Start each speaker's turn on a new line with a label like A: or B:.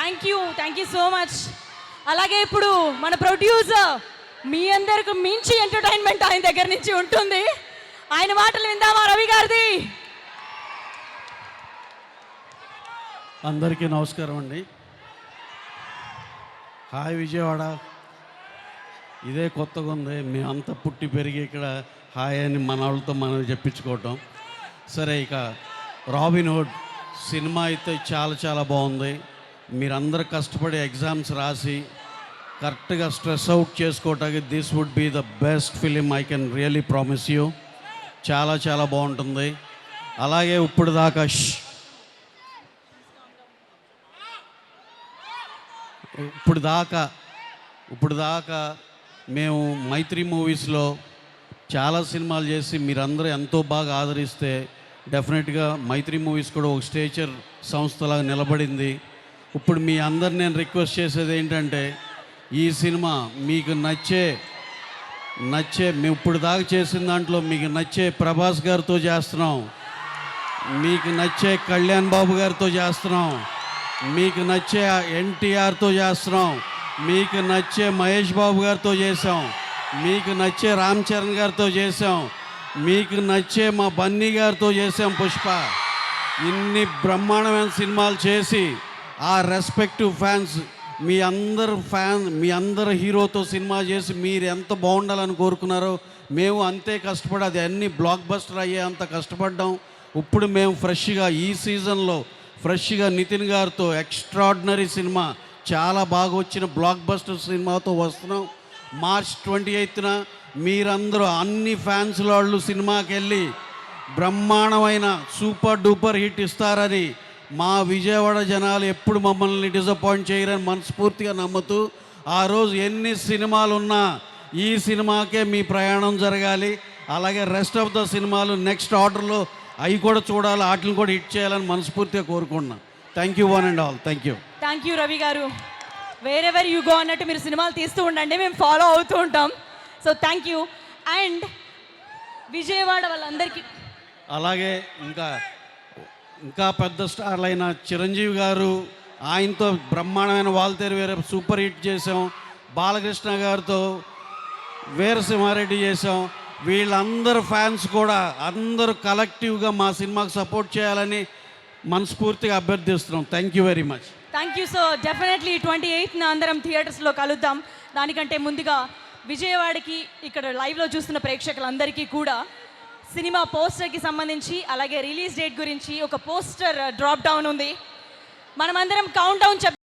A: Thank you so much అలాగే ఇప్పుడు మన ప్రొడ్యూసర్ మీ అందరికి మించి ఎంటర్టైన్మెంట్ ఆయన దగ్గర నుంచి ఉంటుంది. ఆయన మాటలు విందామా రవి గారిది?
B: అందరికీ నమస్కారం అండి. హాయ్ విజయవాడ. ఇదే కొత్తగా ఉంది. మేమంతా పుట్టి పెరిగి ఇక్కడ హాయ్ అని మన వాళ్ళతో మనం చెప్పించుకోవటం. సరే ఇక రాబిన్ హుడ్ సినిమా అయితే చాలా చాలా బాగుంది. మీరందరూ కష్టపడి ఎగ్జామ్స్ రాసి కరెక్ట్గా స్ట్రెస్ అవుట్ చేసుకోవటానికి this would be the best film I can really promise you చాలా చాలా బాగుంటుంది. అలాగే ఇప్పుడు దాకా ఇప్పుడు దాకా ఇప్పుడు దాకా మేము మైత్రి మూవీస్లో చాలా సినిమాలు చేసి మీరందరూ ఎంతో బాగా ఆదరిస్తే డెఫినెట్గా మైత్రి మూవీస్ కూడా ఒక స్టేచర్ సంస్థలాగా నిలబడింది. ఇప్పుడు మీ అందరు నేను రిక్వెస్ట్ చేసేది ఏంటంటే ఈ సినిమా మీకు నచ్చే నచ్చే మేము ఇప్పుడు దాకా చేసిన దాంట్లో మీకు నచ్చే ప్రభాస్ గారితో చేస్తున్నాం. మీకు నచ్చే కళ్యాణ్ బాబు గారితో చేస్తున్నాం. మీకు నచ్చే ఎన్టీఆర్తో చేస్తున్నాం. మీకు నచ్చే మహేష్ బాబు గారితో చేసాం మీకు నచ్చే రామ్ చరణ్ గారితో చేసాం మీకు నచ్చే మా బన్నీ గారితో చేసాం పుష్ప. ఇన్ని బ్రహ్మాండమైన సినిమాలు చేసి ఆ రెస్పెక్టివ్ ఫ్యాన్స్ మీ అందరు ఫ్యాన్ మీ అందరు హీరోతో సినిమా చేసి మీరు ఎంత బాగుండాలని కోరుకున్నారో మేము అంతే కష్టపడి అది అన్ని బ్లాక్ బస్టర్ అయ్యే అంత కష్టపడ్డాం. ఇప్పుడు మేము ఫ్రెష్గా ఈ సీజన్లో ఫ్రెష్గా నితిన్ గారితో ఎక్స్ట్రాడినరీ సినిమా చాలా బాగా వచ్చిన బ్లాక్ బస్టర్ సినిమాతో వస్తున్నాం. మార్చ్ ట్వంటీ ఎయిత్న మీరందరూ అన్ని ఫ్యాన్స్ వాళ్ళు సినిమాకి వెళ్ళి బ్రహ్మాండమైన సూపర్ డూపర్ హిట్ ఇస్తారని మా విజయవాడ జనాలు ఎప్పుడు మమ్మల్ని డిసప్పాయింట్ చేయరని మనస్ఫూర్తిగా నమ్ముతూ ఆ రోజు ఎన్ని సినిమాలు ఉన్నా ఈ సినిమాకే మీ ప్రయాణం జరగాలి. అలాగే రెస్ట్ ఆఫ్ ద సినిమాలు నెక్స్ట్ ఆర్డర్లో అవి కూడా చూడాలి వాటిని కూడా హిట్ చేయాలని మనస్ఫూర్తిగా కోరుకుంటున్నాను thank you one and all thank you
A: thank you Ravi గారు. వేరెవర్ యూ గో అన్నట్టు మీరు సినిమాలు తీస్తూ ఉండండి మేము ఫాలో అవుతూ ఉంటాం. So thank you and Vijayawada వాళ్ళందరికీ
B: అలాగే ఇంకా ఇంకా పెద్ద స్టార్లు అయిన చిరంజీవి గారు ఆయనతో బ్రహ్మాండమైన వాల్తేరు వేరే సూపర్ హిట్ చేసాం బాలకృష్ణ గారితో వీరసింహారెడ్డి చేసాం వీళ్ళందరు ఫ్యాన్స్ కూడా అందరూ కలెక్టివ్గా మా సినిమాకు సపోర్ట్ చేయాలని మనస్ఫూర్తిగా అభ్యర్థిస్తున్నాం. Thank you very much.
A: Thank you so definitely twenty ఎయిత్న అందరం థియేటర్స్లో కలుద్దాం. దానికంటే ముందుగా విజయవాడకి ఇక్కడ లైవ్లో చూస్తున్న ప్రేక్షకులందరికీ కూడా సినిమా పోస్టర్కి సంబంధించి అలాగే రిలీజ్ డేట్ గురించి ఒక పోస్టర్ డ్రాప్ డౌన్ ఉంది. మనమందరం కౌంట్ డౌన్ చెప్